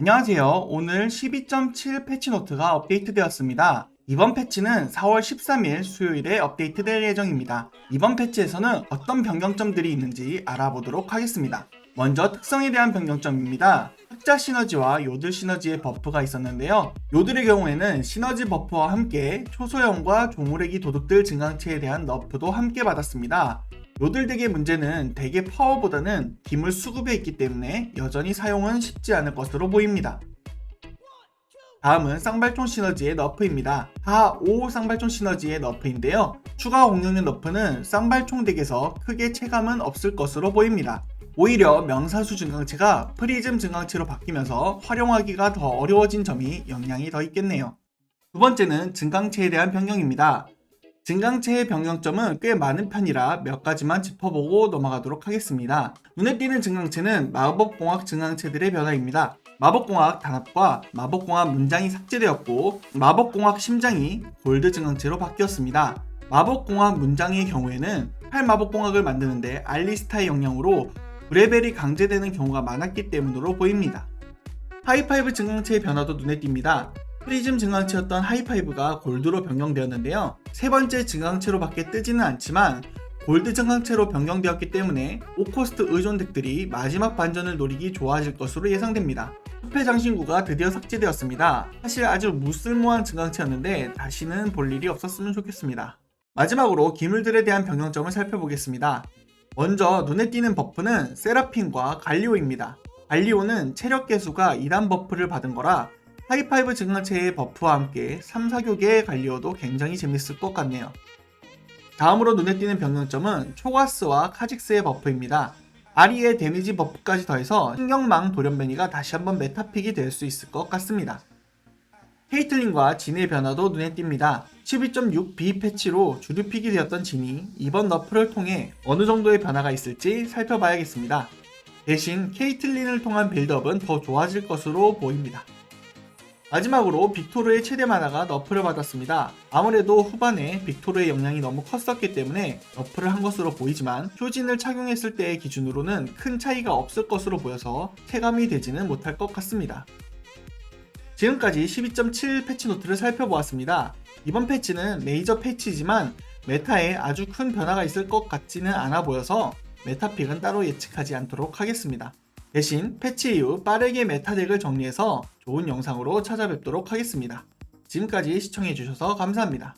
안녕하세요. 오늘 12.7 패치노트가 업데이트되었습니다. 이번 패치는 4월 13일 수요일에 업데이트될 예정입니다. 이번 패치에서는 어떤 변경점들이 있는지 알아보도록 하겠습니다. 먼저 특성에 대한 변경점입니다. 흑자 시너지와 요들 시너지의 버프가 있었는데요. 요들의 경우에는 시너지 버프와 함께 초소형과 조무래기 도둑들 증강체에 대한 너프도 함께 받았습니다. 요들 덱의 문제는 덱의 파워보다는 기물 수급에 있기 때문에 여전히 사용은 쉽지 않을 것으로 보입니다. 다음은 쌍발총 시너지의 너프입니다. 하5 쌍발총 시너지의 너프인데요. 추가 공격력 너프는 쌍발총 덱에서 크게 체감은 없을 것으로 보입니다. 오히려 명사수 증강체가 프리즘 증강체로 바뀌면서 활용하기가 더 어려워진 점이 영향이 더 있겠네요. 두 번째는 증강체에 대한 변경입니다. 증강체의 변경점은 꽤 많은 편이라 몇 가지만 짚어보고 넘어가도록 하겠습니다. 눈에 띄는 증강체는 마법공학 증강체들의 변화입니다. 마법공학 단합과 마법공학 문장이 삭제되었고 마법공학 심장이 골드 증강체로 바뀌었습니다. 마법공학 문장의 경우에는 8마법공학을 만드는데 알리스타의 영향으로 브레벨이 강제되는 경우가 많았기 때문으로 보입니다. 하이파이브 증강체의 변화도 눈에 띕니다. 프리즘 증강체였던 하이파이브가 골드로 변경되었는데요. 세 번째 증강체로 밖에 뜨지는 않지만 골드 증강체로 변경되었기 때문에 오코스트 의존 덱들이 마지막 반전을 노리기 좋아질 것으로 예상됩니다. 숲의 장신구가 드디어 삭제되었습니다. 사실 아주 무쓸모한 증강체였는데 다시는 볼 일이 없었으면 좋겠습니다. 마지막으로 기물들에 대한 변경점을 살펴보겠습니다. 먼저 눈에 띄는 버프는 세라핀과 갈리오입니다. 갈리오는 체력 개수가 2단 버프를 받은 거라 하이파이브 증강체의 버프와 함께 3, 4교계의 갈리오도 굉장히 재밌을 것 같네요. 다음으로 눈에 띄는 변경점은 초가스와 카직스의 버프입니다. 아리의 데미지 버프까지 더해서 신경망 돌연변이가 다시 한번 메타픽이 될 수 있을 것 같습니다. 케이틀린과 진의 변화도 눈에 띕니다. 12.6B 패치로 주류픽이 되었던 진이 이번 너프를 통해 어느 정도의 변화가 있을지 살펴봐야겠습니다. 대신 케이틀린을 통한 빌드업은 더 좋아질 것으로 보입니다. 마지막으로 빅토르의 최대 만화가 너프를 받았습니다. 아무래도 후반에 빅토르의 영향이 너무 컸었기 때문에 너프를 한 것으로 보이지만 효진을 착용했을 때의 기준으로는 큰 차이가 없을 것으로 보여서 체감이 되지는 못할 것 같습니다. 지금까지 12.7 패치 노트를 살펴보았습니다. 이번 패치는 메이저 패치지만 메타에 아주 큰 변화가 있을 것 같지는 않아 보여서 메타픽은 따로 예측하지 않도록 하겠습니다. 대신 패치 이후 빠르게 메타덱을 정리해서 좋은 영상으로 찾아뵙도록 하겠습니다. 지금까지 시청해주셔서 감사합니다.